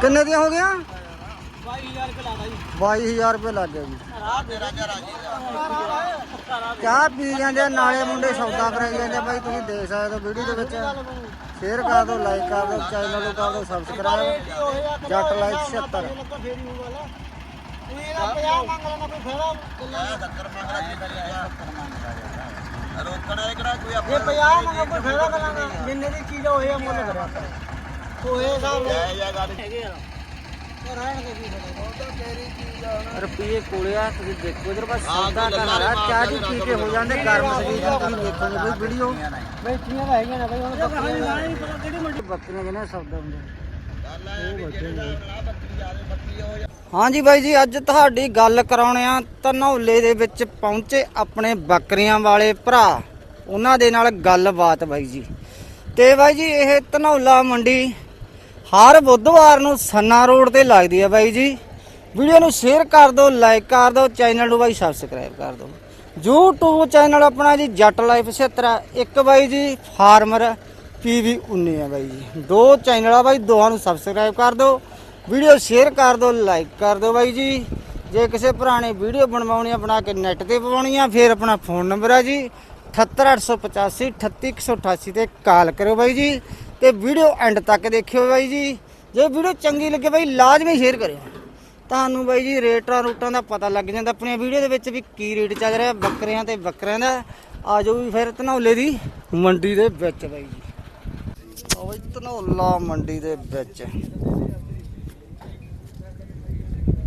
ਕਿੰਨੇ ਦੀਆਂ ਹੋ ਗਈਆਂ? 22000 ਰੁਪਏ ਲਾਦਾ ਜੀ। 22000 ਰੁਪਏ ਲੱਗ ਗਏ ਜੀ। ਚਾਹ ਪੀ ਜਾਂਦੇ ਨਾਲੇ ਮੁੰਡੇ ਸੌਦਾ ਕਰਾਈ ਜਾਂਦੇ ਬਾਈ ਤੁਸੀਂ ਦੇਖ ਸਕਦੇ ਹੋ ਵੀਡੀਓ ਦੇ ਵਿੱਚ। ਸ਼ੇਅਰ ਕਰ ਦਿਓ ਲਾਈਕ ਕਰ ਦਿਓ ਚੈਨਲ ਨੂੰ ਕਰ ਦਿਓ ਸਬਸਕ੍ਰਾਈਬ ਜੱਟ ਲਾਈਕ 76 ਫੇਰੀ ਹੋਊ ਵਾਲਾ ਤੂੰ ਇਹਦਾ 50 ਮੰਗ ਲੈਣਾ ਕੋਈ ਫੇਰਾ ਰੋਕਣਾ ਕਿਹੜਾ ਕੋਈ ਇਹ 50 ਮੰਗੋ ਕੋਈ ਫੇਰਾ ਕਰਾਂਗਾ। ਜਿੰਨੇ ਦੀ ਚੀਜ਼ ਹੋਏ ਆ ਮੁੱਲ ਕਰਿਆ। ਹੋਏ ਸਾਹਿਬ ਹੈ ਜਾਂ ਗੱਲ ਹੈਗੇ ਆ। ਉਹ ਰਹਿਣ ਦੇ ਕੀ ਫੇਰਾ ਰੁਪਏ ਕੋਲੇ ਆ ਤੁਸੀਂ ਦੇਖੋ ਇਧਰ ਬਸ ਸੌਦਾ ਕਰਨਾ ਚਾਹ ਦੀ ਪੀ ਕੇ ਹੋ ਜਾਂਦੇ ਗਰਮ ਸਰੀਰ ਨੂੰ ਤੁਸੀਂ ਦੇਖੋਗੇ ਬਈ ਵੀਡੀਓ ਬੈਠੀਆਂ ਤਾਂ ਹੈਗੀਆਂ ਨੇ ਬਈ ਹੁਣ ਬੱਕਰੀਆਂ ਨਹੀਂ ਪਤਾ ਕਿਹੜੀ ਮੰਡੀ ਬੱਕਰੀਆਂ ਕਿਹਨੇ ਸੌਦਾ ਹੁੰਦੇ। ਹਾਂਜੀ ਬਾਈ ਜੀ ਅੱਜ ਤੁਹਾਡੀ ਗੱਲ ਕਰਾਉਣੇ ਆ ਧਨੌਲੇ ਦੇ ਵਿੱਚ ਪਹੁੰਚੇ ਆਪਣੇ ਬੱਕਰੀਆਂ ਵਾਲੇ ਭਰਾ। ਉਹਨਾਂ ਦੇ ਨਾਲ ਗੱਲਬਾਤ ਬਾਈ ਜੀ। ਤੇ ਬਾਈ ਜੀ ਇਹ ਧਨੌਲਾ ਮੰਡੀ ਹਰ ਬੁੱਧਵਾਰ ਨੂੰ ਸੰਨਾ ਰੋਡ ਤੇ ਲੱਗਦੀ ਹੈ ਬਾਈ ਜੀ। ਵੀਡੀਓ ਨੂੰ ਸ਼ੇਅਰ ਕਰ ਦਿਓ ਲਾਈਕ ਕਰ ਦਿਓ ਚੈਨਲ ਨੂੰ ਬਾਈ ਸਬਸਕ੍ਰਾਈਬ ਕਰ ਦਿਓ। YouTube ਚੈਨਲ ਆਪਣਾ ਜੀ ਜੱਟ ਲਾਈਫ 76 ਇੱਕ ਬਾਈ ਜੀ ਫਾਰਮਰ ਪੀਵੀ 19 ਹੈ ਬਾਈ ਜੀ। ਦੋ ਚੈਨਲ ਆ ਬਾਈ, ਦੋਹਾਂ ਨੂੰ ਸਬਸਕ੍ਰਾਈਬ ਕਰ ਦਿਓ। ਵੀਡੀਓ ਸ਼ੇਅਰ ਕਰ ਦਿਓ ਲਾਈਕ ਕਰ ਦਿਓ ਬਾਈ ਜੀ। ਜੇ ਕਿਸੇ ਪੁਰਾਣੇ ਵੀਡੀਓ ਬਣਵਾਉਣੀ ਆ, ਬਣਾ ਕੇ ਨੈਟ ਤੇ ਪਵਾਉਣੀ ਆ, ਫਿਰ ਆਪਣਾ ਫੋਨ ਨੰਬਰ ਆ ਜੀ। 78885 38188 ਤੇ ਕਾਲ ਕਰਿਓ ਬਾਈ ਜੀ। ਤੇ ਵੀਡੀਓ ਐਂਡ ਤੱਕ ਦੇਖਿਓ ਬਾਈ ਜੀ। ਜੇ ਵੀਡੀਓ ਚੰਗੀ ਲੱਗੇ ਬਾਈ, ਲਾਜ਼ਮੀ ਸ਼ੇਅਰ ਕਰਿਓ। ਤੁਹਾਨੂੰ ਬਾਈ ਜੀ ਰੇਟਾਂ ਰੂਟਾਂ ਦਾ ਪਤਾ ਲੱਗ ਜਾਂਦਾ। ਆਪਣੀਆਂ ਵੀਡੀਓ ਦੇ ਵਿੱਚ ਵੀ ਕੀ ਰੇਟ ਚੱਲ ਰਿਹਾ ਬੱਕਰਿਆਂ ਤੇ ਬੱਕਰਿਆਂ ਦਾ। ਆ ਜਾਓ ਵੀ ਫਿਰ ਧਨੌਲੇ ਦੀ ਮੰਡੀ ਦੇ ਵਿੱਚ ਬਾਈ ਜੀ। ਆ ਬਾਈ, ਧਨੌਲਾ ਮੰਡੀ ਦੇ ਵਿੱਚ।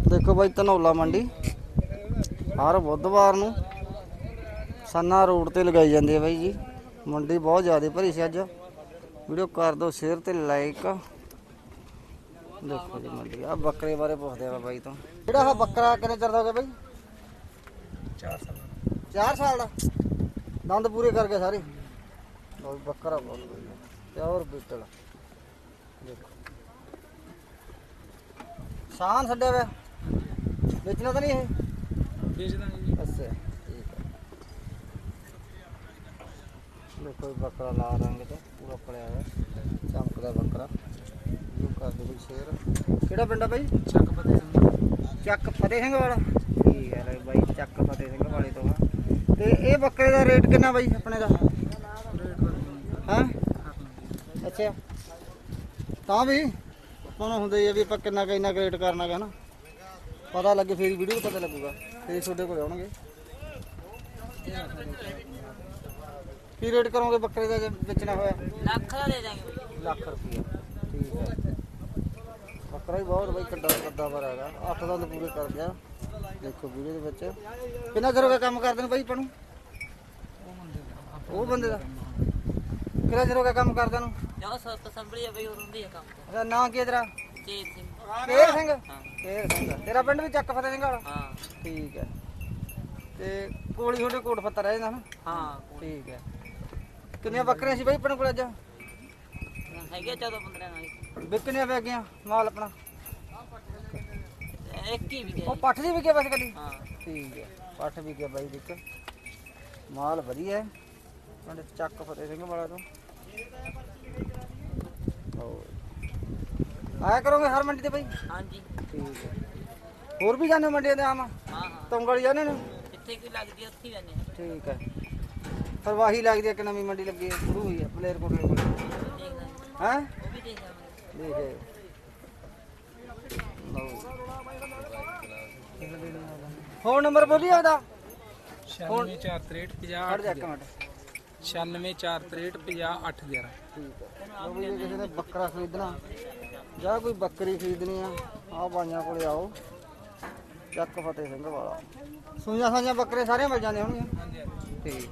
ਦੇਖੋ ਬਾਈ, ਧਨੌਲਾ ਮੰਡੀ। ਹਰ ਬੁੱਧਵਾਰ ਨੂੰ ਸੰਨਾ ਰੋਡ ਤੇ ਲਗਾਈ ਜਾਂਦੀ ਹੈ ਬਾਈ ਜੀ। ਮੰਡੀ ਬਹੁਤ ਜ਼ਿਆਦਾ ਭਰੀ ਸੀ ਅੱਜ। ਵੀਡੀਓ ਕਰ ਦਿਓ ਸ਼ੇਅਰ ਤੇ ਲਾਈਕ ਦੇਖੋ ਜੀ ਮੰਡੀ ਆ ਬੱਕਰੇ ਬਾਰੇ ਪੁੱਛਦੇ ਆ ਬਾਈ ਤੋਂ। ਜਿਹੜਾ ਆ ਬੱਕਰਾ ਕਿੰਨੇ ਚਿਰ ਦਾ ਹੋ ਗਿਆ ਬਾਈ? 4 ਸਾਲ। 4 ਸਾਲ ਦਾ? ਦੰਦ ਪੂਰੇ ਕਰ ਗਏ ਸਾਰੇ। ਜੀ, ਬੱਕਰਾ ਬਹੁਤ ਵਧੀਆ। ਪਿਓਰ ਬੀਟਲ। ਦੇਖੋ। ਸ਼ਾਨ ਛੱਡਿਆ ਵੇ। ਵੇਚਣਾ ਤਾਂ ਨਹੀਂ ਇਹ? ਵੇਚਦਾ ਜੀ। ਅੱਛਾ ਠੀਕ ਹੈ ਦੇਖੋ ਇਹ ਬੱਕਰਾ ਲਾਲ ਰੰਗ ਦਾ ਪੂਰਾ ਪੜਿਆ ਹੋਇਆ ਚਮਕਦਾ ਬੱਕਰਾ। ਇਹ ਕਰ ਦੇ ਕੋਈ ਸ਼ੇਰ। ਕਿਹੜਾ ਪਿੰਡ ਆ ਬਾਈ? ਚੱਕ ਪਤੇ ਚੱਕ ਫਤਿਹ ਸਿੰਘ ਵਾਲਾ? ਠੀਕ ਹੈ ਲੈ ਬਾਈ ਚੱਕ ਫਤਿਹ ਸਿੰਘ ਵਾਲੇ ਤੋਂ ਤੇ ਇਹ ਬੱਕਰੇ ਦਾ ਰੇਟ ਕਿੰਨਾ ਬਾਈ ਆਪਣੇ ਦਾ? ਹਾਂ? ਅੱਛਾ। ਤਾਂ ਵੀ ਆਪਾਂ ਨੂੰ ਹੁੰਦਾ ਹੀ ਆ ਵੀ ਆਪਾਂ ਕਿੰਨਾ ਕੁ ਇੰਨਾ ਕੁ ਰੇਟ ਕਰਨਾ ਹੈ ਨਾ। ਪਤਾ ਲੱਗੇ ਫੇਰ ਵੀਡੀਓ ਪਤਾ ਲੱਗੂਗਾ। ਫੇਰ ਤੁਹਾਡੇ ਕੋਲ ਆਉਣਗੇ। ਕੀ ਰੇਟ ਕਰੋਗੇ ਬੱਕਰੇ ਦਾ ਜੇ ਵੇਚਣਾ ਹੋਇਆ? ਲੱਖ ਦਾ ਦੇ ਦਾਂਗੇ ਲੱਖ ਰੁਪਏ ਠੀਕ ਹੈ। ਬੱਕਰਾ ਹੀ ਬਹੁਤ ਬਈ ਕੱਡਾ ਕੱਦਾ ਪਰ ਹੈਗਾ। ਅੱਠ ਦੰਦ ਪੂਰੇ ਕਰ ਗਿਆ। ਦੇਖੋ ਵੀਡੀਓ ਦੇ ਵਿੱਚ। ਕਿੰਨਾ ਚਿਰ ਹੋ ਗਿਆ ਕੰਮ ਕਰਦੇ ਨੂੰ ਬਾਈ ਆਪਾਂ ਨੂੰ? ਉਹ ਬੰਦੇ ਦਾ। ਕਿੰਨਾ ਚਿਰ ਹੋ ਗਿਆ ਕੰਮ ਕਰਦੇ ਨੂੰ? ਜਦੋਂ ਸੱਤ ਸੰਭਲੀ ਆ ਬਈ ਉਹ ਹੁੰਦੀ ਆ ਕੰਮ ਇਹਦਾ ਨਾਂ ਕੀ ਹੈ ਤੇਰਾ? ਕੇਰ ਸਿੰਘ। ਕੇਰ ਸਿੰਘ? ਤੇਰਾ ਪਿੰਡ ਵੀ ਚੱਕ ਫਤਿਹ ਸਿੰਘ ਵਾਲਾ? ਹਾਂ। ਠੀਕ ਹੈ। ਤੇ ਕੋਲੀ ਤੁਹਾਡੇ ਕੋਟ ਫੱਤਾ ਰਹਿ ਜਾਂਦਾ ਨਾ? ਹਾਂ ਠੀਕ ਹੈ। ਕਿੰਨੀਆਂ ਬੱਕਰੀਆਂ ਸੀ ਬਾਈ ਆਪਣੇ ਕੋਲ ਅੱਜ? ਹੈਗੇ 14 15 ਨਾਲ ਵਿਕਣੀਆਂ ਪੈ ਗਈਆਂ ਮਾਲ ਆਪਣਾ? ਇੱਕ ਹੀ ਵੀ ਗਿਆ ਉਹ ਪੱਠ ਦੀ ਵਿਕਿਆ ਬਸ ਕੱਲੀ ਹਾਂ। ਠੀਕ ਹੈ ਪੱਠ ਵੀ ਗਿਆ ਬਾਈ ਦੇਖ। ਮਾਲ ਵਧੀਆ ਹੈ। ਪਿੰਡ ਚੱਕ ਫਤਿਹ ਸਿੰਘ ਵਾਲਾ ਤੋਂ। ਆਇਆ ਕਰੋਗੇ ਹਰ ਮੰਡੀ ਤੇ ਬਾਈ? ਹਾਂਜੀ। ਠੀਕ ਹੈ। ਹੋਰ ਵੀ ਜਾਂਦੇ ਹੋ ਮੰਡੀਆਂ ਤੇ ਆਮ? ਹਾਂ ਹਾਂ। ਤੁੰਗਲ ਜਾਂਦੇ ਨੇ? ਜਿੱਥੇ ਕੋਈ ਲੱਗਦੀ ਉੱਥੇ ਜਾਂਦੇ ਠੀਕ ਹੈ। ਪਰਵਾਹੀ ਲੱਗਦੀ ਹੈ ਕਿ ਨਵੀਂ ਮੰਡੀ ਲੱਗੀ ਹੈ ਸ਼ੁਰੂ ਹੋਈ ਹੈ ਪਲੇਅਰ ਕੋਲ ਹੈ? ਉਹ ਵੀ ਦੇਖ ਜਾਵਾਂਗੇ ਦੇਖੇ ਫੋਨ ਨੰਬਰ ਬੋਲੀਏ ਉਹਦਾ 9463 ਖੜ ਜਾ ਇੱਕ ਮਿੰਟ। 964350 ਠੀਕ ਹੈ ਲਓ ਵੀ ਜੇ ਕਿਸੇ ਨੇ ਬੱਕਰਾ ਖਰੀਦਣਾ ਜਾਂ ਕੋਈ ਬੱਕਰੀ ਖਰੀਦਣੀ ਆ ਆ ਬਾਈਆਂ ਕੋਲੇ ਆਓ। ਚੱਕ ਫਤਿਹ ਸਿੰਘ ਵਾਲਾ। ਸੂਈਆਂ ਸਾਈਆਂ ਬੱਕਰੇ ਸਾਰੇ ਮਿਲ ਜਾਂਦੇ ਹੋਣਗੇ ਠੀਕ ਹੈ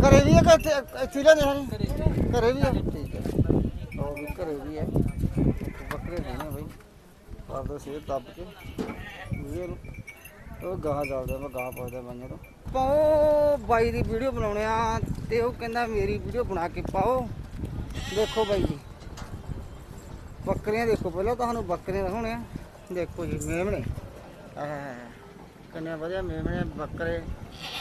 ਘਰੇ ਵੀ ਹੈ ਕਿ ਇੱਥੇ ਇੱਥੇ ਹੀ ਲੈਂਦੇ ਹਨ ਘਰੇ ਵੀ ਹੈ ਠੀਕ ਹੈ ਉਹ ਵੀ ਘਰੇ ਵੀ ਹੈ ਬੱਕਰੇ ਨੇ ਬਈ। ਕਰ ਦੋ ਸੇਧ ਦੱਬ ਕੇ। ਨੂੰ ਉਹ ਗਾਹ ਚੱਲਦਾ ਮੈਂ ਗਾਹ ਪੁੱਛਦਾ ਬਾਈਆਂ ਤੋਂ। ਪਾਓ ਬਾਈ ਦੀ ਵੀਡੀਓ ਬਣਾਉਣੇ ਆ ਤੇ ਉਹ ਕਹਿੰਦਾ ਮੇਰੀ ਵੀਡੀਓ ਬਣਾ ਕੇ ਪਾਓ। ਦੇਖੋ ਬਾਈ ਜੀ। ਬੱਕਰੀਆਂ ਦੇਖੋ ਪਹਿਲਾਂ ਤੁਹਾਨੂੰ ਬੱਕਰੀਆਂ ਦਿਖਾਉਣੇ ਆ। ਦੇਖੋ ਜੀ ਮੇਮਣੇ ਆਹ। ਕਿੰਨੇ ਵਧੀਆ ਮੇਮਣੇ ਬੱਕਰੇ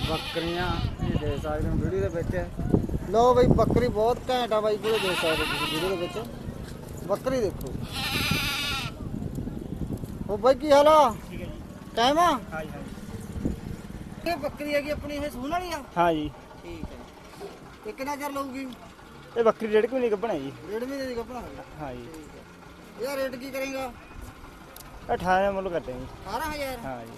ਬੱਕਰੀਆਂ ਇਹ ਦੇ ਸਕਦੇ ਹੋ ਵੀਡੀਓ ਦੇ ਵਿੱਚ। ਲਓ ਬਈ ਬੱਕਰੀ ਬਹੁਤ ਘੈਂਟ ਆ ਬਾਈ ਜਿਹੜੇ ਦੇਖ ਸਕਦੇ ਤੁਸੀਂ ਵੀਡੀਓ ਦੇ ਵਿੱਚ। ਬੱਕਰੀ ਦੇਖੋ। ਉਹ ਬਾਈ ਕੀ ਹਾਲ ਆ? ਕਾਇਮ ਆ? ਹਾਂ ਜੀ ਇਹ ਬੱਕਰੀ ਹੈਗੀ ਆਪਣੀ ਇਹ ਸੂਣ ਵਾਲੀ ਆ? ਹਾਂ ਜੀ। ਠੀਕ ਹੈ। ਇਹ ਕਿੰਨਾ ਚਿਰ ਲਊਗੀ? ਇਹ ਬੱਕਰੀ ਡੇਢ ਮਹੀਨੇ ਕੱਢਣਾ ਜੀ। ਡੇਢ ਮਹੀਨੇ ਦੀ ਕੱਪੜਾ ਹਾਂ ਜੀ। ਇਹਦਾ ਰੇਟ ਕੀ ਕਰੇਗਾ? 18 ਮੁੱਲ ਕਰਦੇ ਜੀ। 18000 ਹਾਂ ਜੀ।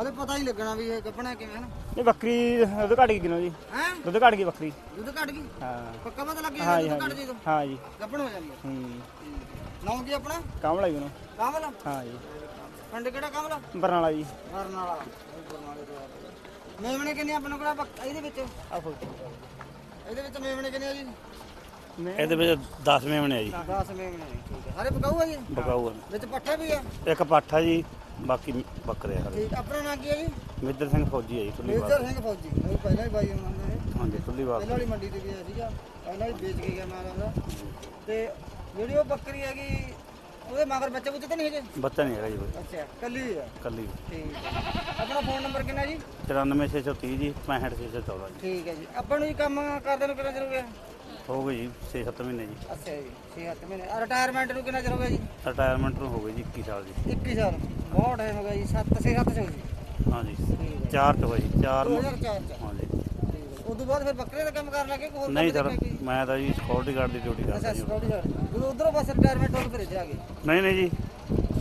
ਹਲੇ ਪਤਾ ਹੀ ਲੱਗਣਾ ਵੀ ਇਹ ਕੱਪਣਾ ਕਿਵੇਂ ਹੈ ਨਾ। ਇਹ ਬੱਕਰੀ ਦੁੱਧ ਘਟ ਗਈ ਕਿਨੋ ਜੀ। ਹੈ? ਦੁੱਧ ਘਟ ਗਈ ਬੱਕਰੀ। ਦੁੱਧ ਘਟ ਗਈ? ਹਾਂ। ਪੱਕਾ ਪਤਾ ਲੱਗ ਹਾਂ ਗਿਆ ਜੀ ਦੁੱਧ ਘਟ ਜੀ। ਤੋਂ? ਹਾਂ ਜੀ। ਕੱਪਣ ਹੋ ਜਾਂਦੀ ਹੈ। ਹੂੰ। ਨਾਮ ਕੀ ਆਪਣਾ? ਕਾਮਲਾ ਜੀ ਨੂੰ ਕਾਮਲ? ਹਾਂ ਜੀ। ਪਿੰਡ ਕਿਹੜਾ ਕਾਮਲ? ਬਰਨਾਲਾ ਜੀ। ਬਰਨਾਲਾ। ਆ ਮੇਵਣੇ ਕਿੰਨੇ ਆਪਣੇ ਕੋਲ? ਬੱਕ- ਇਹਦੇ ਵਿੱਚ? ਆ ਫੋਟੋ ਇਹਦੇ ਵਿੱਚ ਮੇਵਣੇ ਕਿੰਨੇ ਆ ਜੀ? ਇਹਦੇ ਵਿੱਚ 10 ਮੇਮਣੇ ਆ ਜੀ। 10 ਮੇਵਣੇ ਠੀਕ ਹੈ। ਸਾਰੇ ਪਕਾਊ ਆ ਜੀ? ਬਕਾਊ ਵਿੱਚ ਪੱਠੇ ਵੀ ਆ ਇੱਕ ਪਾਠਾ ਜੀ ਬਾਕੀ ਬੱਕਰੇ ਆ ਠੀਕ ਆਪਣਾ ਨਾਂ ਕੀ ਹੈ ਜੀ? ਮਿੱਦਰ ਸਿੰਘ ਫੌਜੀ ਆ ਜੀ ਤੁੱਲੀਵਾਲ ਮੇਜਰ ਸਿੰਘ ਫੌਜੀ। ਉਹ ਪਹਿਲਾਂ ਹੀ ਬਾਈ ਉਹਨਾਂ ਨੇ ਹਾਂਜੀ ਤੁੱਲੀਵਾਲ ਪਹਿਲਾਂ ਵਾਲੀ ਮੰਡੀ ਤੇ ਗਿਆ ਸੀਗਾ। ਪਹਿਲਾਂ ਹੀ ਵੇਚ ਕੇ ਗਿਆ ਮਾਲ ਉਹਦਾ। ਤੇ ਜਿਹੜੀ ਉਹ ਬੱਕਰੀ ਹੈਗੀ ਉਹਦੇ ਮਗਰ ਬੱਚੇ ਬੁੱਚੇ ਤਾਂ ਨਹੀਂ ਹੈਗੇ? ਬੱਚਾ ਨਹੀਂ ਹੈਗਾ ਜੀ ਕੋਈ। ਅੱਛਾ ਕੱਲੀ ਆ? ਕੱਲੀ ਠੀਕ। ਹੈ ਆਪਣਾ ਫੋਨ ਨੰਬਰ ਕਿੰਨਾ ਜੀ? 94630 ਜੀ 65614 ਜੀ। ਠੀਕ ਹੈ ਜੀ। ਆਪਾਂ ਨੂੰ ਜੀ ਕੰਮ ਕਰਦੇ ਨੂੰ ਕਿੰਨਾ ਚਿਰ ਹੋ ਗਿਆ? ਹੋ ਗਈ ਜੀ 6-7 ਮਹੀਨੇ ਜੀ। ਅੱਛਾ ਜੀ 6-7 ਮਹੀਨੇ। ਰਿਟਾਇਰਮੈਂਟ ਨੂੰ ਕਿੰਨਾ ਚਿਰ ਹੋ ਗਿਆ ਜੀ? ਰਿਟਾਇਰਮੈਂਟ ਨੂੰ ਹੋ ਗਈ ਜੀ 21 ਸਾਲ ਜੀ। 21 ਸਾਲ। ਬਹੁਤ ਟਾਈਮ ਹੋ ਗਿਆ ਜੀ 7 6-7 ਚ ਹੋ ਜੀ ਹਾਂਜੀ ਚਾਰ ਚ ਹੋਈ ਚਾਰ ਨੂੰ। 2004 ਚ। ਹਾਂਜੀ। ਉਦੋਂ ਬਾਅਦ ਫਿਰ ਬੱਕਰੇ ਦਾ ਕੰਮ ਕਰਨ ਲੱਗੇ ਕੋਈ ਹੋਰ ਨਹੀਂ ਸਰ ਕੀ? ਮੈਂ ਤਾਂ ਜੀ ਸਿਕਿਉਰਿਟੀ ਗਾਰਡ ਦੀ ਡਿਊਟੀ ਕਰਦਾ ਜੀ ਸਿਕਿਉਰਿਟੀ ਗਾਰਡ ਜਦੋਂ ਉਧਰੋਂ ਬਸ ਰਿਟਾਇਰਮੈਂਟ ਹੋ ਕੇ ਫਿਰ ਇੱਧਰ ਆ ਗਏ ਨਹੀਂ ਨਹੀਂ ਜੀ।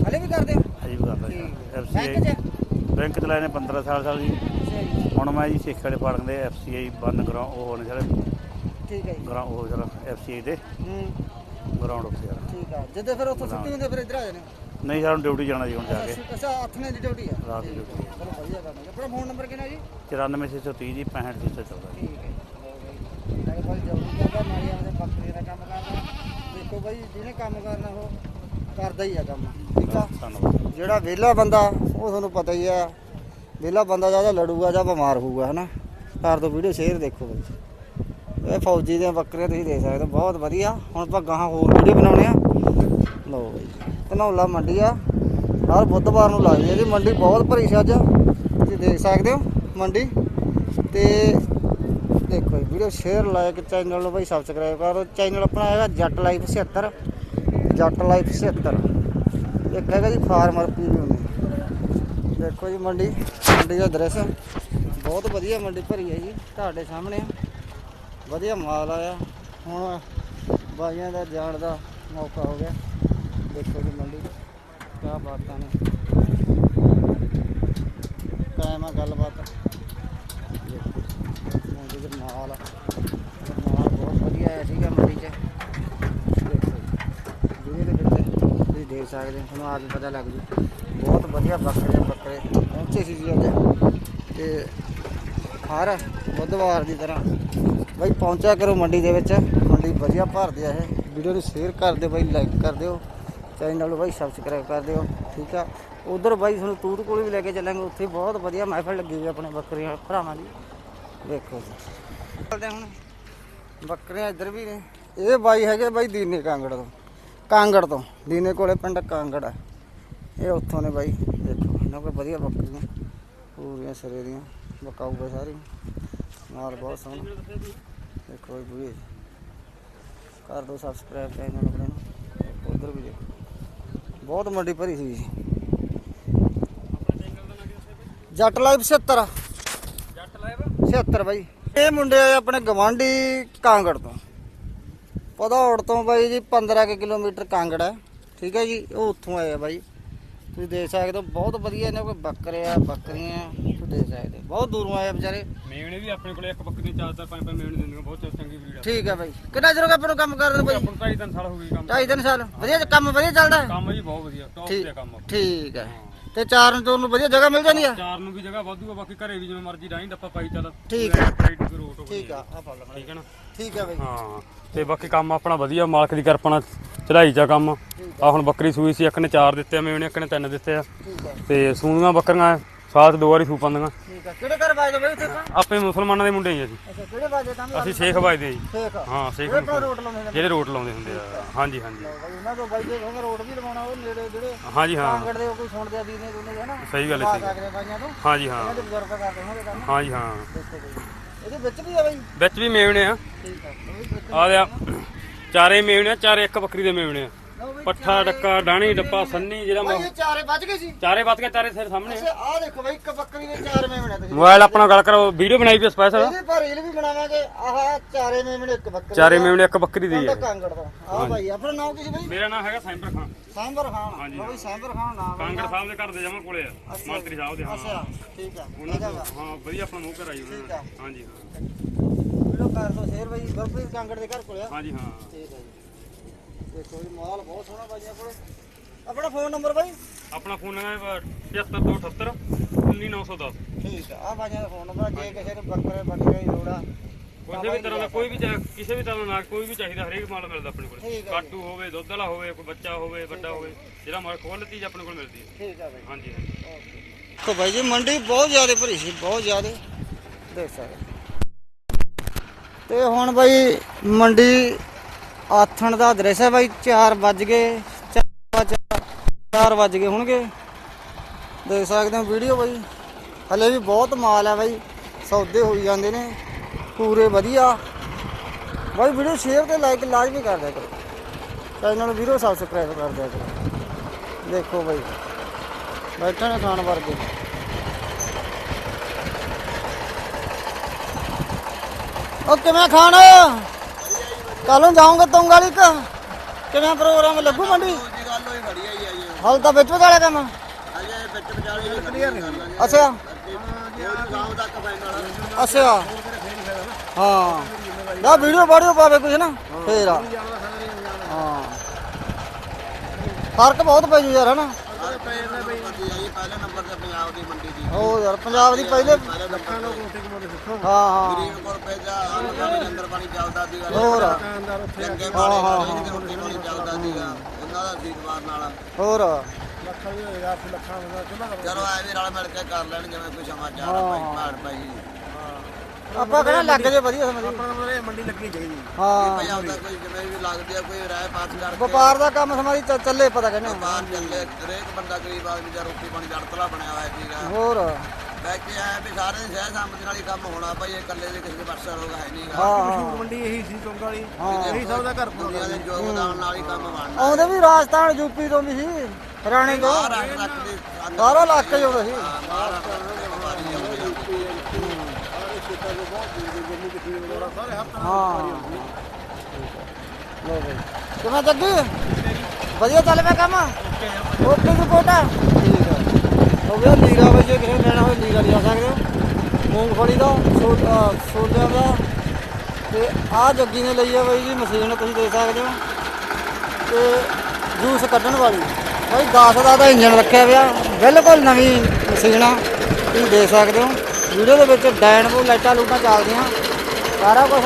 ਹਲੇ ਵੀ ਕਰਦੇ ਹੋ? ਹਜੇ ਵੀ ਕਰਦਾ ਜੀ। ਠੀਕ ਹੈ। ਐਫਸੀਆਈ ਬੈਂਕ ਚ? ਬੈਂਕ ਚਲਾਏ ਨੇ 15 ਸਾਲ ਸਾਲ ਜੀ। ਅੱਛਾ ਜੀ। ਹੁਣ ਮੈਂ ਜੀ ਸਿੱਖ ਵਾਲੇ ਫਾੜਨ ਦੇ ਐਫਸੀਆਈ ਬੰਦ ਗਰਾਊਂਡ ਉਹ ਨੇ ਸਾਰੇ। ਠੀਕ ਹੈ ਜੀ। ਗਰਾਊਂਡ ਉਹ ਜਿਹੜਾ ਐਫਸੀਆਈ ਦੇ। ਹੂੰ। ਗਰਾਊਂਡ ਉੱਤੇ ਆ। ਠੀਕ ਆ ਜਦੋਂ ਫਿਰ ਉੱਥੋਂ ਛੁੱਟੀ ਹੁੰਦੀ ਫਿਰ ਇੱਧਰ ਆ ਜਾਣੇ ਨਹੀਂ ਸਾਨੂੰ ਡਿਊਟੀ ਜਾਣਾ ਜੀ ਹੁਣ ਜਾ ਕੇ। ਅੱਛਾ, ਅੱਛਾ ਅੱਠਵੇਂ ਦੀ ਡਿਊਟੀ ਆ? ਰਾਤ ਦੀ ਡਿਊਟੀ ਹੈ। ਚਲੋ ਵਧੀਆ ਕੰਮ ਹੈ ਆਪਣਾ ਫੋਨ ਨੰਬਰ ਕਿੰਨਾ ਜੀ? 94630 ਜੀ 65614 ਜੀ। ਠੀਕ ਹੈ। ਮੇਰੇ ਕੋਲ ਜਲਦੀ ਕਰਦਾ ਨਾਲੀ ਆਉਂਦੇ ਬੱਕਰੀ ਦਾ ਕੰਮ ਕਰਦਾ ਦੇਖੋ ਬਾਈ ਜਿਹਨੇ ਕੰਮ ਕਰਨਾ ਉਹ ਕਰਦਾ ਹੀ ਆ ਕੰਮ। ਠੀਕ ਆ? ਧੰਨਵਾਦ। ਜਿਹੜਾ ਵਿਹਲਾ ਬੰਦਾ ਉਹ ਤੁਹਾਨੂੰ ਪਤਾ ਹੀ ਆ। ਵਿਹਲਾ ਬੰਦਾ ਜ਼ਿਆਦਾ ਲੜੂਗਾ ਜਾਂ ਬਿਮਾਰ ਹੋਊਗਾ ਹਨਾ? ਕਰ ਦੋ ਵੀਡੀਓ ਸ਼ੇਅਰ ਦੇਖੋ ਬਾਈ ਇਹ ਫੌਜੀ ਦੀਆਂ ਬੱਕਰੀਆਂ ਤੁਸੀਂ ਦੇਖ ਸਕਦੇ ਹੋ ਬਹੁਤ ਵਧੀਆ। ਹੁਣ ਆਪਾਂ ਗਾਹਾਂ ਹੋਰ ਵੀਡੀਓ ਬਣਾਉਣੇ ਆ। ਲਓ ਬਾਈ ਧਨੌਲਾ ਮੰਡੀ ਆ। ਹਰ ਬੁੱਧਵਾਰ ਨੂੰ ਲੱਗਦੀ ਹੈ ਜੀ। ਮੰਡੀ ਬਹੁਤ ਭਰੀ ਸੀ ਅੱਜ। ਤੁਸੀਂ ਦੇਖ ਸਕਦੇ ਹੋ ਮੰਡੀ। ਤੇ ਦੇਖੋ ਜੀ, ਵੀਡੀਓ ਸ਼ੇਅਰ ਲਾਇਕ ਚੈਨਲ ਨੂੰ ਬਾਈ ਸਬਸਕ੍ਰਾਈਬ ਕਰੋ ਚੈਨਲ ਆਪਣਾ ਹੈਗਾ ਜੱਟ ਲਾਈਫ 76 ਜੱਟ ਲਾਈਫ 76 ਇੱਕ ਹੈਗਾ ਜੀ ਫਾਰਮਰ ਪੀਵੀ ਦੇਖੋ ਜੀ ਮੰਡੀ ਮੰਡੀ ਦਾ ਦ੍ਰਿਸ਼। ਬਹੁਤ ਵਧੀਆ ਮੰਡੀ ਭਰੀ ਹੈ ਜੀ, ਤੁਹਾਡੇ ਸਾਹਮਣੇ। ਵਧੀਆ ਮਾਲ ਆਇਆ। ਹੁਣ ਬਾਈਆਂ ਦਾ ਜਾਣ ਦਾ ਮੌਕਾ ਹੋ ਗਿਆ। ਦੇਖੋ ਜੀ ਮੰਡੀ ਕਿਆ ਬਾਤਾਂ ਨੇ। ਕਾਇਮ ਆ ਗੱਲਬਾਤ। ਮੰਡੀ ਦੇ ਮਾਲ ਆ। ਬਹੁਤ ਵਧੀਆ ਆਇਆ ਸੀਗਾ ਮੰਡੀ 'ਚ। ਦੇਖੋ ਵੀਡੀਓ ਦੇ ਵਿੱਚ ਤੁਸੀਂ ਦੇਖ ਸਕਦੇ ਹੋ, ਤੁਹਾਨੂੰ ਆਪ ਪਤਾ ਲੱਗ ਜੂ। ਬਹੁਤ ਵਧੀਆ ਬੱਕਰੇ ਬੱਕਰੇ। ਪਹੁੰਚੇ ਸੀ ਜੀ ਅੱਜ। ਤੇ ਹਰ ਬੁੱਧਵਾਰ ਦੀ ਤਰ੍ਹਾਂ ਬਾਈ ਪਹੁੰਚਿਆ ਕਰੋ ਮੰਡੀ ਦੇ ਵਿੱਚ। ਮੰਡੀ ਵਧੀਆ ਭਰਦੇ ਆ ਇਹ। ਵੀਡੀਓ ਨੂੰ ਸ਼ੇਅਰ ਕਰ ਦਿਓ ਬਾਈ ਲਾਈਕ ਕਰ ਦਿਓ। ਚੈਨਲ ਨੂੰ ਬਾਈ ਸਬਸਕ੍ਰਾਈਬ ਕਰ ਦਿਓ, ਠੀਕ ਆ? ਉਧਰ ਬਾਈ, ਤੁਹਾਨੂੰ ਤੂਤ ਕੋਲ ਵੀ ਲੈ ਕੇ ਚੱਲਾਂਗੇ, ਉੱਥੇ ਬਹੁਤ ਵਧੀਆ ਮਹਿਫਲ ਲੱਗੀ ਹੋਈ ਆਪਣੇ ਬੱਕਰੀਆਂ, ਭਰਾਵਾਂ ਦੀ। ਦੇਖੋ ਜੀ। ਚੱਲਦੇ ਹੁਣ। ਬੱਕਰੀਆਂ ਇੱਧਰ ਵੀ ਨੇ। ਇਹ ਬਾਈ ਹੈਗੇ ਬਾਈ ਦੀਨੇ ਕਾਂਗੜ ਤੋਂ। ਕਾਂਗੜ ਤੋਂ। ਦੀਨੇ ਕੋਲੇ ਪਿੰਡ ਕਾਂਗੜ ਆ। ਇਹ ਉੱਥੋਂ ਨੇ ਬਾਈ। ਦੇਖੋ, ਇਹਨਾਂ ਕੋਲ ਵਧੀਆ ਬੱਕਰੀਆਂ। ਪੂਰੀਆਂ ਸਿਰੇ ਦੀਆਂ। ਬਕਾਊਗਾ ਸਾਰੀ ਮਾਲ ਬਹੁਤ ਸੋਹਣਾ। ਦੇਖੋ ਇਹ ਬੁਏ ਕਰ ਦੋ ਸਬਸਕ੍ਰਾਈਬ ਚੈਨਲ ਆਪਣੇ ਨੂੰ। ਉਧਰ ਵੀ ਦੇਖੋ। ਬਹੁਤ ਮੰਡੀ ਭਰੀ ਸੀ ਜੱਟ ਲਾਈਵ 76 ਜੱਟ ਲਾਈਵ 76 ਬਾਈ। ਇਹ ਮੁੰਡੇ ਆਏ ਆਪਣੇ ਗਵਾਂਢੀ ਕਾਂਗੜ ਤੋਂ। ਪਧੌੜ ਤੋਂ ਬਾਈ ਜੀ 15 ਕੁ ਕਿਲੋਮੀਟਰ ਕਾਂਗੜ ਹੈ। ਠੀਕ ਹੈ ਜੀ, ਉਹ ਉੱਥੋਂ ਆਏ ਆ ਬਾਈ। ਤੁਸੀਂ ਦੇਖ ਸਕਦੇ ਹੋ, ਬਹੁਤ ਵਧੀਆ ਇਹਨਾਂ ਕੋਲ ਬੱਕਰੇ ਆ, ਬੱਕਰੀਆਂ। ਦੇਖ ਸਕਦੇ। ਬਹੁਤ ਦੂਰੋਂ ਆਏ ਆ ਵਿਚਾਰੇ। ਮੇਵਣੇ ਵੀ ਆਪਣੇ ਕੋਲੇ ਇੱਕ ਬੱਕਰੀ ਚਾਰ ਚਾਰ ਪੰਜ ਪੰਜ ਮੇਵਣੇ ਦਿੰਦੀਆਂ ਬਹੁਤ ਚੰਗੀ ਬਰੀਡ ਆ। ਠੀਕ ਹੈ ਬਾਈ। ਕਿੰਨਾ ਚਿਰ ਹੋ ਗਿਆ ਆਪਾਂ ਨੂੰ ਕੰਮ ਕਰਦੇ ਨੂੰ ਬਾਈ? ਆਪਾਂ ਨੂੰ ਢਾਈ ਤਿੰਨ ਸਾਲ ਹੋ ਗਏ ਕੰਮ ਢਾਈ ਤਿੰਨ ਸਾਲ। ਵਧੀਆ ਕੰਮ ਵਧੀਆ ਚੱਲਦਾ। ਹੈ ਕੰਮ ਜੀ ਬਹੁਤ ਵਧੀਆ ਟੌਪ ਤੇ ਕੰਮ ਠੀਕ ਹੈ। ਤੇ ਚਾਰ ਨੂੰ ਤੁਹਾਨੂੰ ਵਧੀਆ ਜਗ੍ਹਾ ਮਿਲ ਜਾਂਦੀ ਆ? ਚਾਰ ਨੂੰ ਵੀ ਜਗ੍ਹਾ ਵਾਧੂ ਆ ਬਾਕੀ ਘਰੇ ਵੀ ਜਿਵੇਂ ਮਰਜ਼ੀ ਡਾਹੀਂ ਡੱਪਾ ਪਾਈ ਚੱਲ। ਠੀਕ। ਰਾਈਟ ਹੋਵੇ। ਠੀਕ ਆ ਆ ਫੜ ਲੈ ਠੀਕ ਹੈ ਨਾ? ਠੀਕ ਹੈ ਬਾਈ। ਹਾਂ ਤੇ ਬਾਕੀ ਕੰਮ ਆਪਣਾ ਵਧੀਆ ਮਾਲਕ ਦੀ ਕਿਰਪਾ ਨਾਲ ਚੜਾਈ ਜਾ ਕੰਮ। ਆ। ਹੁਣ ਬੱਕਰੀ ਸੂਈ ਸੀ ਇੱਕ ਨੇ ਚਾਰ ਦਿੱਤੇ ਆ ਮੇਵਣੇ ਇੱਕ ਨੇ ਤਿੰਨ ਦਿੱਤੇ ਆ। ਠੀਕ ਹੈ ਤੇ ਸੂਣੀਆਂ ਬੱਕਰੀਆਂ ਸਾਲ 'ਚ ਦੋ ਵਾਰੀ ਸੂ ਪਾਉਂਦੀਆਂ ਠੀਕ ਹੈ ਕਿਹੜੇ ਘਰ ਬਾਜਦੇ ਬਾਈ ਉੱਥੇ ਤਾਂ? ਆਪੇ ਮੁਸਲਮਾਨਾਂ ਦੇ ਮੁੰਡੇ ਹੀ ਆ ਜੀ। ਅੱਛਾ ਕਿਹੜੇ ਬਾਜਦੇ ਤਾਂ? ਅਸੀਂ ਸ਼ੇਖ ਵੱਜਦੇ ਜੀ। ਠੀਕ ਆ ਹਾਂ ਸ਼ੇਖ ਰੋਡ ਲਾਉਂਦੇ ਨੇ ਜਿਹੜੇ ਰੋਟ ਲਾਉਂਦੇ ਹੁੰਦੇ ਆ। ਹਾਂਜੀ ਹਾਂਜੀ। ਬਾਈ ਉਹਨਾਂ ਤੋਂ ਜੇ ਕਹਿੰਦੇ ਰੋਡ ਵੀ ਲਵਾਉਣਾ ਉਹ ਨੇੜੇ ਜਿਹੜੇ ਹਾਂਜੀ ਹਾਂ। ਕਾਂਗੜ ਦੇ ਕੋਈ ਸੁਣਦੇ ਆ ਵੀਰ ਨੇ ਦੋਨੇ ਹੈ ਨਾ? ਸਹੀ ਗੱਲ ਹੈ ਆ ਸਹੀ ਹਾਂਜੀ ਹਾਂ। ਇਹਨਾਂ ਦੇ ਬਜ਼ੁਰਗ ਕਰਦੇ ਹੋਣਗੇ ਕੰਮ ਹਾਂਜੀ ਹਾਂ। ਇਹਦੇ ਵਿੱਚ ਵੀ ਆ ਬਾਈ? ਵਿੱਚ ਵੀ ਮੇਵਣੇ ਆ। ਠੀਕ ਆ। ਆ ਲਿਆ। ਚਾਰੇ ਮੇਵਣੇ ਆ ਚਾਰੇ ਇੱਕ ਬੱਕਰੀ ਦੇ ਮੇਵਣੇ ਆ। ਪੱਠਾ ਡੱਕਾ ਡਾਣੀ ਡੱਪਾ ਸੰਨੀ ਜਿਹੜਾ ਮ- ਇਹ ਚਾਰੇ ਵੱਜ ਗਏ ਸੀ ਚਾਰੇ ਵੱਧ ਕੇ ਚਾਰੇ ਸਿਰ ਸਾਹਮਣੇ। ਅੱਛਾ ਆ ਦੇਖੋ ਬਾਈ ਇੱਕ ਬੱਕਰੀ ਦੇ ਚਾਰ ਮੇਮਣੇ ਤੁਸੀਂ ਮੋਬਾਈਲ ਆਪਣਾ ਗੱਲ ਕਰੋ ਵੀਡੀਓ ਬਣਾਈ ਪਈ ਸਪੈਸ਼ਲ ਇਹਦੇ ਪਰ ਰੀਲ ਵੀ ਬਣਾਵਾਂਗੇ। ਆਹ ਚਾਰੇ ਮੇਮਣੇ ਇੱਕ ਬੱਕਰੀ ਚਾਰੇ ਮੇਵਣੇ ਇੱਕ ਬੱਕਰੀ ਦੀ ਹੈ ਕਾਂਗੜ ਦਾ। ਆ ਬਾਈ ਆਪਣਾ ਨਾਮ ਕੀ ਸੀ ਬਾਈ? ਮੇਰਾ ਨਾਮ ਹੈਗਾ ਸੈਂਪਰ ਖਾਨ। ਸਾਂਬਰ ਖਾਨ। ਹਾਂਜੀ, ਲਓ ਬਈ ਸਾਂਬਰ ਖਾਨ ਨਾਮ। ਕਾਂਗੜ ਸਾਹਿਬ ਦੇ ਘਰ ਦੇ ਜਮਾ ਕੋਲੇ ਆ। ਮੰਤਰੀ ਸਾਹਿਬ ਦੇ ਹਾਂ। ਅੱਛਾ ਠੀਕ ਆ। ਉਹਨਾਂ ਦਾ ਹਾਂ ਵਧੀਆ ਆਪਣਾ ਮੂੰਹ ਕਰਾਈ ਉਹਨਾਂ ਠੀਕ ਆ। ਨੇ ਹਾਂਜੀ ਹਾਂ। ਵੀਡੀਓ ਕਰ ਦੋ ਸ਼ੇਰ ਬਾਈ ਗੁਰਪ੍ਰੀਤ ਕਾਂਗੜ ਦੇ ਘਰ ਕੋਲ ਆ। ਹਾਂਜੀ ਹਾਂ। ਠੀਕ ਆ ਜੀ। ਦੇਖੋ ਜੀ ਮਾਲ ਬਹੁਤ ਸੋਹਣਾ ਬਾਈਆਂ ਕੋਲੇ। ਆਪਣਾ ਫੋਨ ਨੰਬਰ ਬਾਈ? ਆਪਣਾ ਫੋਨ ਹੈ 75278 19910 ਠੀਕ ਆ ਆ ਬਾਈਆਂ ਦਾ ਫੋਨ ਨੰਬਰ ਜੇ ਕਿਸੇ ਨੂੰ ਬੱਕਰੇ ਬੱਕਰੇ ਦੀ ਲੋੜ ਆ ਕਿਸੇ ਵੀ ਤਰ੍ਹਾਂ ਦਾ ਕੋਈ ਵੀ ਚਾਹੇ- ਕਿਸੇ ਵੀ ਤਰ੍ਹਾਂ ਦਾ ਨਾਗ ਕੋਈ ਵੀ ਚਾਹੀਦਾ ਹਰੇਕ ਮਾਲ ਮਿਲਦਾ ਆਪਣੇ ਕੋਲ। ਠੀਕ ਕਾਟੂ ਹੋਵੇ ਦੁੱਧ ਵਾਲਾ ਹੋਵੇ ਕੋਈ ਬੱਚਾ ਹੋਵੇ ਵੱਡਾ ਹੋਵੇ ਜਿਹੜਾ ਮਾਲ ਖੋਲ ਚੀਜ਼ ਆਪਣੇ ਕੋਲ ਮਿਲਦੀ ਹੈ। ਠੀਕ ਆ ਬਾਈ। ਹਾਂਜੀ ਹਾਂਜੀ। ਦੇਖੋ ਬਾਈ ਜੀ ਮੰਡੀ ਬਹੁਤ ਜ਼ਿਆਦਾ ਭਰੀ ਸੀ ਬਹੁਤ ਜ਼ਿਆਦਾ। ਦੇਖ ਸਕਦੇ। ਤੇ ਹੁਣ ਬਾਈ ਮੰਡੀ ਆਥਣ ਦਾ ਦ੍ਰਿਸ਼ ਹੈ ਬਾਈ 4 ਵੱਜ ਗਏ 4 ਵੱਜ ਗਏ ਹੋਣਗੇ। ਦੇਖ ਸਕਦੇ ਹੋ ਵੀਡੀਓ ਬਾਈ। ਹਲੇ ਵੀ ਬਹੁਤ ਮਾਲ ਹੈ ਬਾਈ, ਸੌਦੇ ਹੋਈ ਜਾਂਦੇ ਨੇ, ਪੂਰੇ ਵਧੀਆ। ਬਾਈ ਵੀਡੀਓ ਸ਼ੇਅਰ ਤੇ ਲਾਈਕ ਲਾਜ਼ਮੀ ਕਰ ਦਿਆ ਕਰੋ। ਚੈਨਲ ਨੂੰ ਵੀਰੋ ਸਬਸਕ੍ਰਾਈਬ ਕਰ ਦਿਆ ਕਰੋ। ਦੇਖੋ ਬਾਈ। ਬੈਠੇ ਨੇ ਖਾਣ ਵਰਗੇ। ਉਹ ਕਿਵੇਂ ਖਾਣ? ਕੱਲ ਨੂੰ ਜਾਉਂਗੇ ਤੁੰਗ ਵਾਲੀ ਕ? ਕਿਵੇਂ ਪ੍ਰੋਗਰਾਮ ਲੱਗੂ ਮੰਡੀ? ਜੀ ਗੱਲ ਹੋਈ ਖੜੀ ਆਈ ਆਈ ਹਾਲ ਤਾਂ ਵਿੱਚ ਵਾਲੇ ਕੰਮ। ਅਜੇ ਵਿੱਚ ਵਿਚਾਲੇ ਵੀ ਕਲੀਅਰ ਨਹੀਂ ਅੱਛਾ। ਗਾਉਂ ਅੱਛਾ। ਹਾਂ। ਨਾ ਵੀਡੀਓ ਬਾੜੀਓ ਪਾਵੇ ਕੁਛ ਨਾ ਫੇਰ ਆ। ਹਾਂ। ਫ਼ਰਕ ਬਹੁਤ ਪੈ ਜੂ ਯਾਰ ਹਨਾ? ਬੰਦੀ ਆਈ ਪਹਿਲੇ ਨੰਬਰ ਤੇ ਪੰਜਾਬ ਦੀ ਮੰਡੀ ਦੀ। ਉਹ ਯਾਰ ਪੰਜਾਬ ਦੀ ਪਹਿਲੇ ਪਹਿਲੇ ਲੱਖਾਂ ਲੋਕ ਹਾਂ ਹਾਂ ਗਰੀਬ ਕੋਲ ਪੈਜਾ ਅੰਨ ਪਾਣੀ ਲੰਗਰ ਪਾਣੀ ਚੱਲਦਾ ਸੀਗਾ। ਹੋਰ। ਚੰਗੇ ਮਾੜੇ ਨਾਲ ਇਹਦੇ ਰੋਟੀ ਪਾਣੀ ਚੱਲਦਾ ਸੀਗਾ। ਉਹਨਾਂ ਦਾ ਦੀਦਵਾਰ ਨਾਲ। ਹੋਰ। ਚਲੋ ਐ ਵੀ ਰਲ ਮਿਲ ਕੇ ਕਰ ਲੈਣ ਜਿਵੇਂ ਕੋਈ ਸਮਾਚਾਰ ਆ ਭਾਈ ਭਾੜ ਭਾਈ ਆਪਾਂ ਕਹਿੰਦਾ ਲੱਗ ਜੇ ਵਧੀਆ ਸਮਝੀ ਇਹ ਮੰਡੀ ਲੱਗਣੀ ਚਾਹੀਦੀ। ਹਾਂ। ਭਾਈ ਆਪਦਾ ਕੋਈ ਜਿਵੇਂ ਵੀ ਲੱਗਦੀ ਆ ਕੋਈ ਰਾਏ ਪਾਸ ਕਰਕੇ। ਵਪਾਰ ਦਾ ਕੰਮ ਸਮਾਰੀ ਚੱਲੇ ਪਤਾ ਕਹਿੰਦੇ। ਬਾਹਰ ਚੱਲੇ ਹਰੇਕ ਬੰਦਾ ਗਰੀਬ ਆਦਮੀ ਦਾ ਰੋਟੀ ਪਾਣੀ ਦਾ ਅੜਤਲਾ ਬਣਿਆ ਹੋਇਆ ਸੀਗਾ। ਹੋਰ। ਬਾਕੀ ਐ ਵੀ ਸਾਰੇ ਦੀ ਸਹਿ ਸੰਮਤੀ ਨਾਲ ਹੀ ਕੰਮ ਹੋਣਾ ਭਾਈ ਇਹ ਇਕੱਲੇ ਦੇ ਕਿਸੇ ਦੇ ਵਰਸਾ ਲੋਕ ਹੈ ਨਹੀਂਗਾ ਹਾਂ ਮੰਡੀ ਇਹੀ ਸੀ ਚੌਂਕ ਵਾਲੀ। ਹਾਂ। ਇਹੀ ਸਭ ਦਾ ਘਰ ਦੁਨੀਆ ਦੇ ਯੋਗਦਾਨ ਨਾਲ ਹੀ ਕੰਮ ਬਣਨਾ ਆਉਂਦੇ ਵੀ ਰਾਜਸਥਾਨ ਯੂਪੀ ਤੋਂ ਵੀ ਸੀ ਹਰਿਆਣੇ ਤੋਂ। ਸਾਰਾ ਇਲਾਕਾ ਹੀ ਆਉਂਦਾ ਸੀ। ਬਾਹਰ ਰੱਖ ਰੱਖ ਦੇ ਵਪਾਰੀ ਆਉਂਦੇ ਆ। ਹਾਂ। ਲੋ ਬਈ। ਕਿਵੇਂ ਜੱਗੀ? ਵਧੀਆ ਚੱਲ ਪਿਆ ਕੰਮ? Okay report? ਆ ਠੀਕ ਆ ਹੋ ਲੀਰਾ ਬਈ ਜੇ ਕਿਸੇ ਲੈਣਾ ਹੋਵੇ ਲੀਰਾ ਲਿਆ ਸਕਦੇ ਹੋ। ਮੂੰਗਫਲੀ ਦਾ ਛੋ- ਦਾ। ਤੇ ਆਹ ਜੱਗੀ ਨੇ ਲਈ ਆ ਬਈ ਜੀ, ਮਸ਼ੀਨ ਤੁਸੀਂ ਦੇਖ ਸਕਦੇ ਹੋ। ਤੇ ਜੂਸ ਕੱਢਣ ਵਾਲੀ। ਬਈ 10 ਦਾ ਤਾਂ ਇੰਜਨ ਰੱਖਿਆ ਪਿਆ। ਬਿਲਕੁਲ ਨਵੀਂ ਮਸ਼ੀਨ ਆ। ਤੁਸੀਂ ਦੇਖ ਸਕਦੇ ਹੋ। ਵੀਡੀਓ ਦੇ ਵਿੱਚ ਡਾਇਨਮੋ ਲਾਈਟਾਂ ਲੂਟਾਂ ਚੱਲਦੀਆਂ। ਸਾਰਾ ਕੁਝ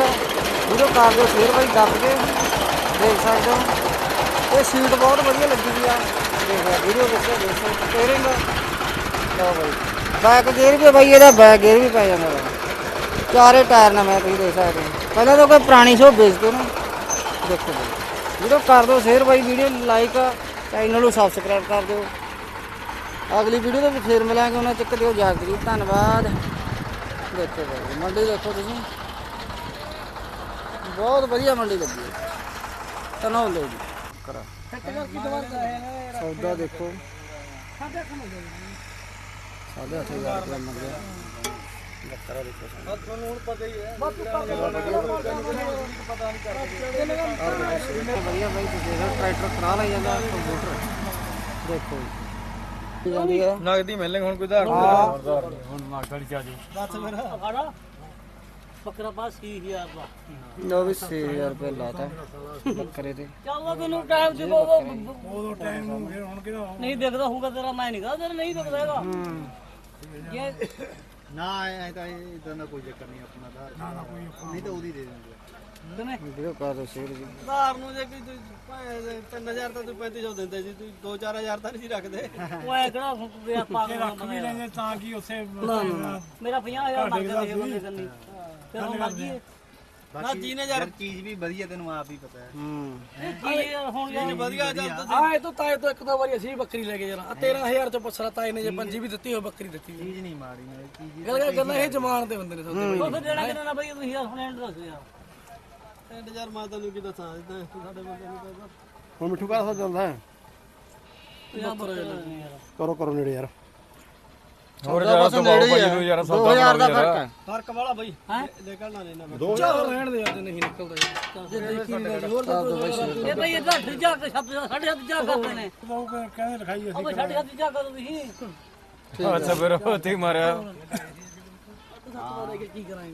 ਵੀਡੀਓ ਕਰ ਦਿਓ ਸ਼ੇਅਰ ਬਾਈ ਦੱਬ ਕੇ ਦੇਖ ਸਕਦੇ ਹੋ। ਇਹ ਸੀਟ ਬਹੁਤ ਵਧੀਆ ਲੱਗੀ ਹੋਈ ਆ। ਦੇਖ ਵੀਡੀਓ ਵਿੱਚ ਦੇਖ ਸਕਦੇ ਸਟੀਅਰਿੰਗ ਲਓ ਬਾਈ। ਬੈਕ ਗੇਅਰ ਵੀ ਬਾਈ, ਇਹਦਾ ਬੈਕ ਗੇਅਰ ਵੀ ਪੈ ਜਾਂਦਾ। ਵਾ ਚਾਰੇ ਟਾਇਰ ਨਵੇਂ ਤੁਸੀਂ ਦੇਖ ਸਕਦੇ ਹੋ। ਪਹਿਲਾਂ ਤਾਂ ਕੋਈ ਪੁਰਾਣੀ ਸ਼ੋ ਵੇਚਦੇ ਨਾ। ਦੇਖੋ ਬਾਈ। ਵੀਡੀਓ ਕਰ ਦਿਓ ਸ਼ੇਅਰ ਬਾਈ ਵੀਡੀਓ ਲਾਈਕ ਚੈਨਲ ਨੂੰ ਸਬਸਕ੍ਰਾਈਬ ਕਰ ਦਿਓ। ਅਗਲੀ ਵੀਡੀਓ ਦੇ ਵਿੱਚ ਫੇਰ ਮਿਲਾਂਗੇ, ਉਹਨਾਂ ਚੱਕ ਦਿਓ ਜਾਗਦੀ ਧੰਨਵਾਦ। ਦੇਖੋ ਬਾਈ, ਮੰਡੀ ਦੇਖੋ ਤੁਸੀਂ। ਬਹੁਤ ਵਧੀਆ ਮੰਡੀ ਲੱਗੀ ਹੈ। ਤਨੌਲੇ ਜੀ। ਕਰਾ ਸੌਦਾ ਦੇਖੋ। ਸਾਢੇ ਅੱਠ ਹਜ਼ਾਰ ਰੁਪਇਆ ਮੰਗਿਆ ਬੱਕਰਾ ਦੇਖੋ ਤੁਹਾਨੂੰ ਹੁਣ ਪਤਾ ਹੀ ਹੈ। ਵਧੀਆ ਬਾਈ ਤੁਸੀਂ ਦੇਖੋ ਟਰੈਕਟਰ ਕਰਾ ਲਈ ਜਾਂਦਾ ਕੰਪਿਊਟਰ ਦੇਖੋ ਨਗਦੀ ਮਿਲਣੇ ਹੁਣ ਕੋਈ ਧਾਰ ਹੁਣ। ਮਾਗੜੀ ਚ ਆ ਜੀ ਬੱਕਰਾ ਪਾਸ 6000 ਦਾ ਲੋ ਵੀ 6000 ਰੁਪਏ ਲਾਤਾ ਬੱਕਰੇ ਤੇ। ਚੱਲੋ ਮੈਨੂੰ ਟਾਈਮ ਦੇ ਉਹ ਉਦੋਂ ਟਾਈਮ ਨੂੰ ਫਿਰ ਹੁਣ ਕਿਹਦਾ ਨਹੀਂ ਦਿਖਦਾ ਹੋਊਗਾ ਤੇਰਾ ਮੈਂ ਨਹੀਂ ਕਹਦਾ ਤੇਰਾ ਨਹੀਂ ਦਿਖਦਾ ਹੈਗਾ। ਹੂੰ। ਇਹ ਨਾ ਐ ਤਾਂ ਇਦਾਂ ਦਾ ਕੋਈ ਚੱਕਰ ਨਹੀਂ ਆਪਣਾ ਧਾਰ ਨਹੀਂ ਤਾਂ ਉਹਦੀ ਦੇ ਦਿੰਦੇ ਤਨੇ ਵੀਡੀਓ ਕਰ ਦੋ ਸ਼ੇਅਰ ਜੀ। ਧਾਰ ਨੂੰ ਜੇ ਕੋਈ 3000 ਤਾਂ ਤੂੰ 3500 ਦਿੰਦੇ ਸੀ ਤੂੰ 2-4000 ਤਾਂ ਨਹੀਂ ਰੱਖਦੇ। ਉਹ ਐ ਕਿਹੜਾ ਗਿਆ ਪਾਗਲ ਰੱਖ ਵੀ ਲੈਂਦੇ ਤਾਂ ਕੀ ਉੱਥੇ ਮੇਰਾ 50000 ਮੰਗਦੇ ਨੇ ਬੰਦੇ ਕੰਨੀ। ਤੇ ਉਹ ਮਰਜ਼ੀ ਨਾ ਜੀ। ਨੇ ਯਾਰ ਚੀਜ਼ ਵੀ ਵਧੀਆ ਤੈਨੂੰ ਆਪ ਹੀ ਪਤਾ ਹੈ। ਹੂੰ। ਕੀ ਯਾਰ ਹੁਣ ਯਾਰ ਵਧੀਆ ਚੱਲ ਤੁਸੀਂ ਆ ਇਹ ਤੋਂ ਤਾਏ ਤੋਂ ਇੱਕ ਦੋ ਵਾਰੀ ਅਸੀਂ ਵੀ ਬੱਕਰੀ ਲੈ ਕੇ ਜਾਣਾ। ਆ 13000 ਚੋਂ ਪਸਰਾ ਤਾਏ ਨੇ ਜੇ ਪੰਜੀ ਵੀ ਦਿੱਤੀ ਹੋਈ ਬੱਕਰੀ ਦਿੱਤੀ ਹੋਈ ਚੀਜ਼ ਨਹੀਂ ਮਾੜੀ ਨਾ ਚੀਜ਼ ਗੱਲ ਕਰ ਕਰਨਾ ਇਹ ਜਮਾਨ ਤੇ ਹੁੰਦੇ ਨੇ ਸੌਦੇ ਬਾਈ। ਉਹ ਫਿਰ ਦੇਣਾ ਕਿੰਨਾ ਨਾ ਬਈ ਤੁਸੀਂ ਯਾਰ ਹੁਣ ਐਂਡ ਦੱਸ ਯਾਰ। 3000 ਮੈਂ ਤੈਨੂੰ ਕੀ ਦੱਸਾਂ ਇਦਾਂ ਸਾਡੇ ਬੰਦੇ ਨੂੰ ਤਾਂ ਹੁਣ ਮਿੱਠੂ ਕਾਹਦਾ ਚੱਲਦਾ ਹੈ? ਕਰੋ ਕਰੋ ਨੇੜੇ ਯਾਰ। ਹੋਰ ਯਾਰ ਤੋਂ ਬਾਈ ਨੂੰ ਯਾਰ ਸੌਦਾ 2000 ਦਾ ਫ਼ਰਕ ਯਾਰ ਹੈ। ਫ਼ਰਕ ਵਾਲਾ ਬਈ। ਨਿਕਲ ਨਾ ਲੈਣਾ ਚੱਲ। ਰਹਿਣ ਦੇ ਯਾਰ ਨਹੀਂ ਨਿਕਲਦਾ ਇਹ ਬਈ ਇਹ ਘੱਟ ਜਾ ਕੇ ਸੱਤ ਸਾਡੇ ਹੱਥ ਜਾ ਕਰਦੇ ਨੇ। ਕਹਿੰਦੇ ਲਿਖਾਈ ਉਹ ਬਈ ਸਾਡੇ ਹੱਥ ਜਾ ਕਰ ਤੁਸੀਂ। ਅੱਛਾ ਫਿਰ ਉੱਥੇ ਮਾਰਿਆ।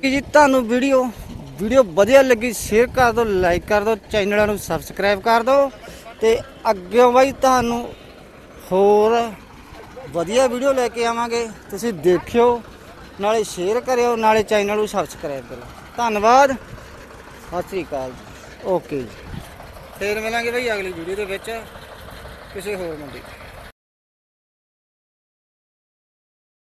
ਕਿ ਜੀ ਤੁਹਾਨੂੰ ਵੀਡੀਓ ਵੀਡੀਓ ਵਧੀਆ ਲੱਗੀ ਸ਼ੇਅਰ ਕਰ ਦਿਓ ਲਾਈਕ ਕਰ ਦਿਓ ਚੈਨਲਾਂ ਨੂੰ ਸਬਸਕ੍ਰਾਈਬ ਕਰ ਦਿਓ। ਤੇ ਅੱਗੇ ਬਾਈ ਤੁਹਾਨੂੰ ਹੋਰ ਵਧੀਆ ਵੀਡੀਓ ਲੈ ਕੇ ਆਵਾਂਗੇ। ਤੁਸੀਂ ਦੇਖਿਓ, ਨਾਲੇ ਸ਼ੇਅਰ ਕਰਿਓ, ਨਾਲੇ ਚੈਨਲ ਨੂੰ ਸਬਸਕ੍ਰਾਈਬ ਕਰੋ ਧੰਨਵਾਦ। ਸਤਿ ਸ੍ਰੀ ਅਕਾਲ ਓਕੇ ਜੀ। ਫੇਰ ਮਿਲਾਂਗੇ ਬਾਈ ਅਗਲੀ ਵੀਡੀਓ ਦੇ ਵਿੱਚ। ਕਿਸੇ ਹੋਰ ਮੰਡੀ